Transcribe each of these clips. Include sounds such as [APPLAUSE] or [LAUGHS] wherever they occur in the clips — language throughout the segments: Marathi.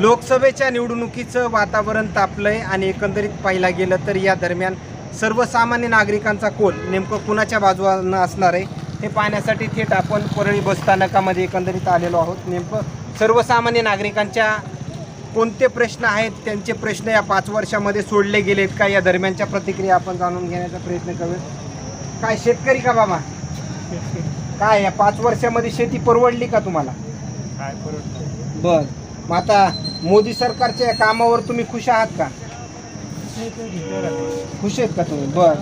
लोकसभेच्या निवडणुकीचं वातावरण तापलंय आणि एकंदरीत पाहिला गेलं तर या दरम्यान सर्वसामान्य नागरिकांचा कोल नेमकं कुणाच्या बाजूनं असणार आहे हे पाहण्यासाठी थेट आपण परळी बसस्थानकामध्ये एकंदरीत आलेलो आहोत. नेमकं सर्वसामान्य नागरिकांच्या कोणते प्रश्न आहेत त्यांचे प्रश्न या पाच वर्षामध्ये सोडले गेलेत का या दरम्यानच्या प्रतिक्रिया आपण जाणून घेण्याचा प्रयत्न करूया काय शेतकरी का बाबा? काय या पाच वर्षामध्ये शेती परवडली का तुम्हाला? काय परवडतं बर. मग आता मोदी सरकारच्या कामावर तुम्ही खुश आहात का? खुश आहेत का तुम्ही? बर.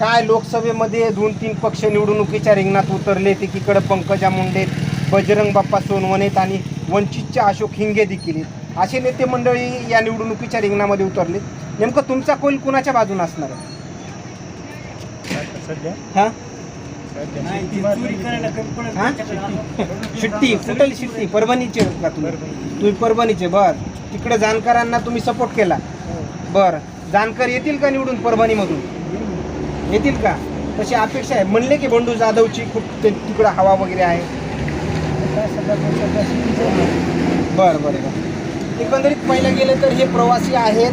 काय लोकसभेमध्ये दोन तीन पक्ष निवडणुकीच्या रिंगणात उतरले एकीकडे पंकजा मुंडे बजरंग बाप्पा सोनवणेत आणि वंचितचे अशोक हिंगे देखील असे नेते मंडळी या निवडणुकीच्या रिंगणामध्ये उतरले. नेमकं तुमचा कोल कुणाच्या बाजून असणार आहे? सध्या? हा? हा? शिट्टी कुठली शिट्टी परभणीचे का तुम्ही? तुम्ही परभणीचे बर. तिकडे जाणकारांना तुम्ही सपोर्ट केला. बर. जानकर येतील का निवडून परभणीमधून? येतील का? तशी अपेक्षा आहे. म्हणले की बंडू जाधवची खूप ते तिकडं हवा वगैरे आहे. बरं बरं बरं. एकंदरीत पाहिलं गेलं तर हे प्रवासी आहेत.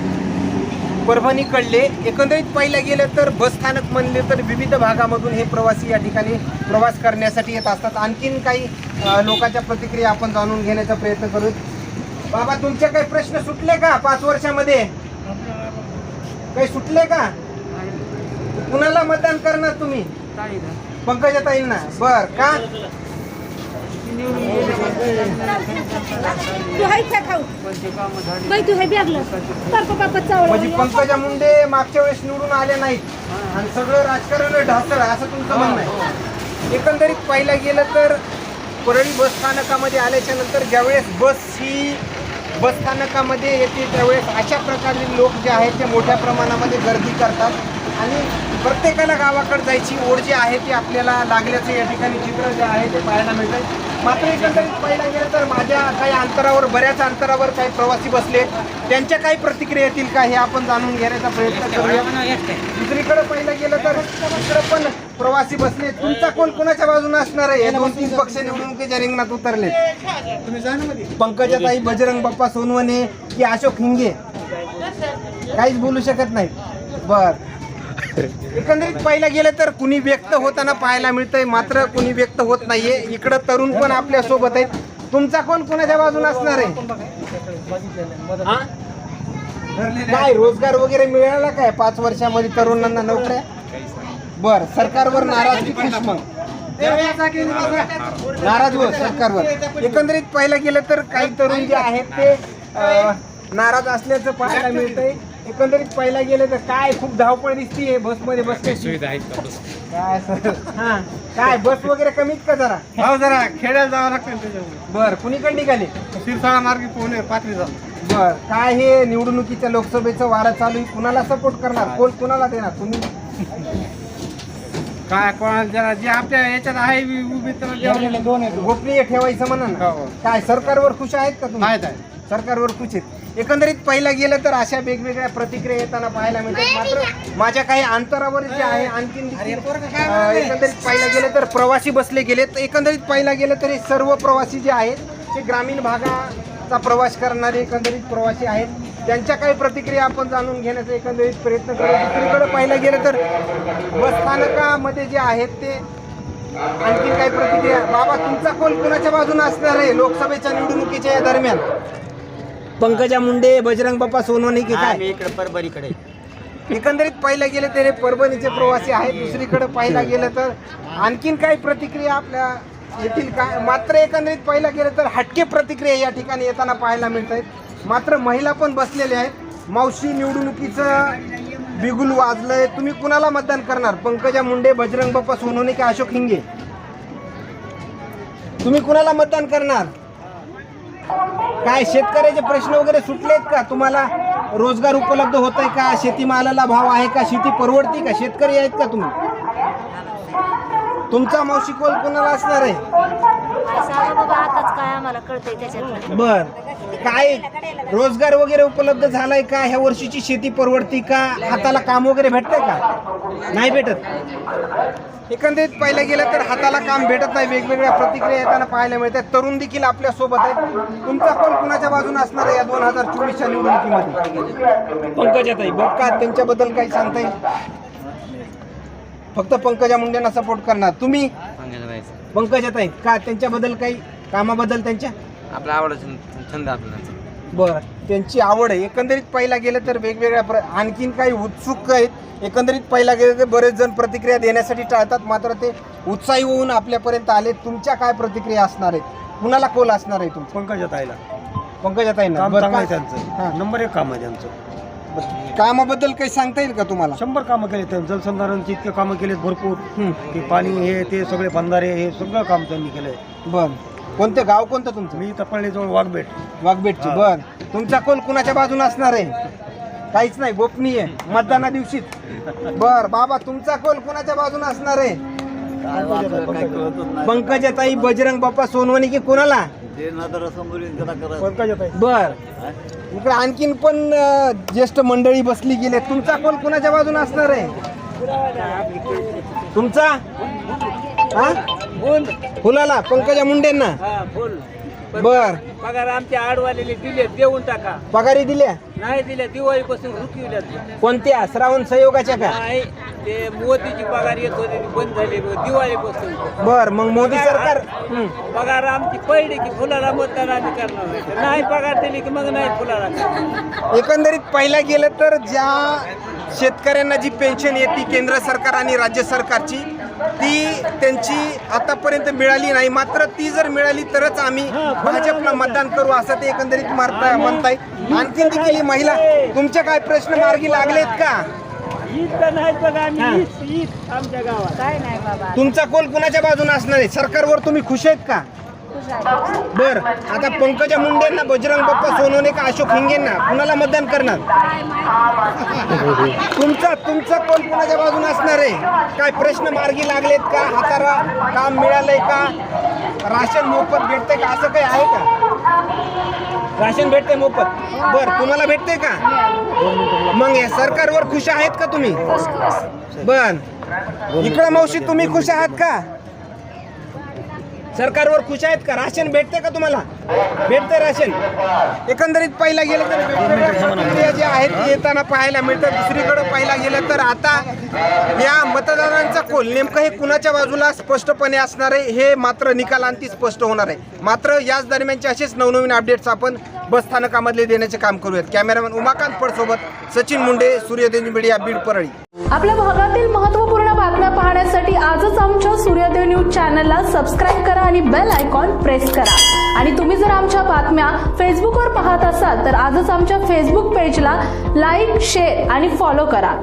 परभणीकडले एकंदरीत पाहिलं गेलं तर बसस्थानक म्हणले तर विविध भागामधून हे प्रवासी या ठिकाणी प्रवास करण्यासाठी येत असतात. आणखीन काही लोकांच्या प्रतिक्रिया आपण जाणून घेण्याचा प्रयत्न करू बाबा तुमचे काही प्रश्न सुटले का पाच वर्षामध्ये? काही सुटले का? कुणाला मतदान करणार तुम्ही? पंकजाताईंना बर का? तू हाय का खाऊ? बाई तू हे बॅगलं पापा पापा चावलं म्हणजे पंकजा मुंडे मागच्या वेळेस निवडून आले नाहीत. आणि सगळं राजकारण ढासळ असं तुमचं म्हणणं आहे. एकंदरीत पाहिलं गेलं तर परळी बस स्थानकामध्ये आल्याच्यानंतर ज्यावेळेस बस ही बस स्थानकामध्ये येते त्यावेळेस अशा प्रकारचे लोक जे आहेत ते मोठ्या प्रमाणामध्ये गर्दी करतात. आणि प्रत्येकाला गावाकडे जायची ओढ जी आहे ती आपल्याला लागल्याचं या ठिकाणी चित्र जे आहे ते पाहायला मिळतं मात्र एकंदरीत पाहायला गेलं तर माझ्या काही अंतरावर बऱ्याच अंतरावर काही प्रवासी बसले. त्यांच्या काही प्रतिक्रिया येतील का हे आपण जाणून घेण्याचा प्रयत्न करूया. दुसरीकडे पाहिलं गेलं तर दुसरं पण प्रवासी बसले. तुमचा कोण कोणाच्या बाजूने असणार आहे? हे दोन तीन पक्ष निवडणुकीच्या रिंगणात उतरले. पंकजाताई बजरंग बाप्पा सोनवणे की अशोक हिंगे? काहीच बोलू शकत नाही. बर. एकंदरीत पाहिलं गेलं तर कुणी व्यक्त होताना पाहायला मिळतंय मात्र कुणी व्यक्त होत नाहीये. इकडं तरुण पण आपल्यासोबत आहेत. तुमचा कोण कोणाच्या बाजूने असणार आहे? हा? काय रोजगार वगैरे मिळाला काय? पाच वर्षामध्ये तरुणांना नोकऱ्या? बर सरकारवर नाराज खुश मग? नाराज हो सरकारवर. एकंदरीत पाहिलं गेलं तर काही तरुण जे आहेत ते अं, नाराज असल्याचं पाहायला मिळतंय. एकंदरीत पाहिलं गेलं तर काय खूप धावपळ दिसतीये बसमध्ये बसण्याची सुविधा आहेत का बस? काय सर हा. काय बस वगैरे कमीत का जरा? हो जरा खेड्याला जावं लागतं त्याच्यावर बर कुणीकडे निघाले? शिरसाळा मार्गे पोहणे पाथरी जाऊ बर काय हे निवडणुकीच्या लोकसभेचं वारं चालू आहे? कुणाला सपोर्ट करणार? कोण कुणाला देणार? तुम्ही? काय कोणाला जरा जे आपल्या याच्यात आहे उभी तर. गोपनीय ठेवायचं म्हणा ना. हो. काय सरकारवर खुश आहेत का तुम्ही? आहेत. सरकारवर खुश आहेत. एकंदरीत पाहिलं गेलं तर अशा वेगवेगळ्या प्रतिक्रिया येताना पाहायला मिळतात. मात्र माझ्या काही अंतरावर जे आहे आणखीन एकंदरीत पाहिलं गेलं तर प्रवासी बसले गेलेत एकंदरीत पाहिलं गेलं तर हे सर्व प्रवासी जे आहेत ते ग्रामीण भागाचा प्रवास करणारे एकंदरीत प्रवासी आहेत. त्यांच्या काही प्रतिक्रिया आपण जाणून घेण्याचा एकंदरीत प्रयत्न करू. दुसरीकडे पाहिलं गेलं तर बस स्थानकामध्ये जे आहेत ते आणखी काही प्रतिक्रिया. बाबा तुमचा कोल कुणाच्या बाजूने असणार आहे लोकसभेच्या निवडणुकीच्या या दरम्यान? पंकजा मुंडे बजरंग बाप्पा सोनवणे की काय? इकडे परभणीकडे. एकंदरीत पाहिलं गेलं तर परभणीचे प्रवासी आहेत दुसरीकडे पाहिलं गेलं तर आणखीन काही प्रतिक्रिया आपल्या येतील काय मात्र एकंदरीत पाहिलं गेलं तर हटके प्रतिक्रिया या ठिकाणी येताना पाहायला मिळत आहेत मात्र महिला पण बसलेल्या आहेत. मावशी निवडणुकीचं बिगुल वाजलंय. तुम्ही कुणाला मतदान करणार? पंकजा मुंडे बजरंग बाप्पा सोनवणे की अशोक हिंगे? तुम्ही कुणाला मतदान करणार? काय शेतकऱ्याचे प्रश्न वगैरे सुटलेत का? तुम्हाला रोजगार उपलब्ध होत आहे का? शेतीमालाला भाव आहे का? शेती परवडती का? शेतकरी आहेत का तुम्ही? तुमचा मावशी कोल कोणाला असणार आहे? बर. काय रोजगार वगैरे उपलब्ध झालाय का? ह्या वर्षीची शेती परवडती का? हाताला काम वगैरे भेटतंय का? नाही भेटत. एकंदरीत पाहिलं गेलं तर हाताला काम भेटत नाही. वेगवेगळ्या प्रतिक्रिया येताना पाहायला मिळतात. तरुण देखील आपल्यासोबत आहेत. तुमचा कौल कुणाच्या बाजूने असणार आहे या दोन हजार चोवीसच्या निवडणुकीमध्ये? पंकजाताई बघ. का त्यांच्याबद्दल काही सांगता येईल? फक्त पंकजा मुंडेंना सपोर्ट करणार. तुम्ही? पंकजाताई का? त्यांच्याबद्दल काही? कामाबद्दल त्यांच्या? आपला आवडायचं छंद आपला. बरं. त्यांची आवड आहे. एकंदरीत पाहिला गेलं तर वेगवेगळ्या प्र आणखीन काही उत्सुक आहेत. एकंदरीत पाहिला गेलं तर बरेच जण प्रतिक्रिया देण्यासाठी टाळतात. मात्र ते उत्साही होऊन आपल्यापर्यंत आले. तुमच्या काय प्रतिक्रिया असणार आहेत? कुणाला कोल असणार आहे तुमचं? पंकजा ताईला. पंकजाताईंना काम बरं चांगलं आहे का? त्यांचं. हां. नंबर एक काम आहे त्यांचं. बरं. कामाबद्दल काही सांगता येईल का तुम्हाला? शंभर कामं केले त्यांनी. जलसंधारणची इतके कामं केलेत भरपूर. हं. की पाणी हे ते सगळे बंधारे हे सगळं काम त्यांनी केलंय. बरं. कोणते गाव कोणतं तुमचं? मी तपळीजवळ वाघबेट. वाघबेटची. बर. तुमचा कोल कुणाच्या बाजूने असणार आहे? काहीच नाही गोपनीय. मतदाना दिवशीच. बर बाबा तुमचा कोल कुणाच्या बाजूने असणार आहे? पंकजाताई बजरंग बाप्पा सोनवणी की कोणाला? पंकजा ताई बर. इकडे आणखीन पण अं, ज्येष्ठ मंडळी बसली गेले तुमचा कोल कुणाच्या बाजूने असणार आहे? तुमचा? हा? फुलाला पंकजा मुंडेंना? हा बोल. बर. पगार आमच्या आडवालेले दिले देऊन टाका. पगारी दिल्या? नाही दिल्या दिवाळीपासून रुकविल्यात कोणत्या? श्रावण सहयोगाच्या का? नाही ते मोदीची पगार येत होती ती बंद झाली दिवाळीपासून. बर मग मोदी सरकार हं. पगार आमची पहिली की फुलाला मतदान आम्ही करणार नाही नाही पगार दिली की मग नाही फुलाला. एकंदरीत पाहिलं गेलं तर ज्या शेतकऱ्यांना जी पेन्शन येते केंद्र सरकार आणि राज्य सरकारची ती त्यांची आतापर्यंत मिळाली नाही. मात्र ती जर मिळाली तरच आम्ही भाजपला मतदान करू असं ते एकंदरीत मारता म्हणताय. आणखीन देखील ही महिला तुमचे काय प्रश्न मार्गी लागलेत का? हीच तर नाही बघ आम्ही हीच हीच आमच्या गावात. काय नाही बाबा. तुमचा कोल कुणाच्या बाजूने असणार आहे? सरकारवर तुम्ही खुश आहेत का? बर आता पंकजा मुंडेंना बजरंग बाप्पा सोनवणे का अशोक हिंगेंना? कुणाला मतदान करणार? [LAUGHS] तुमचा तुमचा कोण कुणाच्या बाजूने असणार आहे? काय प्रश्न मार्गी लागलेत का? हाताला काम मिळालंय का? राशन मोफत भेटते का? असं काही आहे का? राशन भेटते मोफत? बर तुम्हाला भेटते का? मग या सरकारवर खुश आहेत का तुम्ही? बर. इकडे मावशी तुम्ही खुश आहात का? सरकारवर खुश आहेत का? राशन भेटते का तुम्हाला? भेटते राशन. एकंदरीत पाहिला गेलं तर वेगवेगळ्या ज्या आहेत येताना पाहायला मिळतात दुसरीकडे पाहिला गेलं तर आता या मतदारांचा कोल नेमकं हे कुणाच्या बाजूला स्पष्टपणे असणार आहे? हे मात्र निकालांती स्पष्ट होणार आहे. मात्र याच दरम्यानचे असेच नवनवीन अपडेट्स आपण बसस्थानकामधले देण्याचे काम करूयात. कॅमेरामॅन उमाकांत पडसोबत सचिन मुंडे सूर्यदेवी मीडिया बीड परळी. आपल्या भागातील महत्त्वपूर्ण बातम्या पाहण्यासाठी आजच आमच्या सूर्यदेव न्यूज चॅनलला सबस्क्राईब करा आणि बेल आयकॉन प्रेस करा. आणि तुम्ही जर आमच्या बातम्या फेसबुकवर पाहत असाल तर आजच आमच्या फेसबुक पेजला लाईक शेअर आणि फॉलो करा.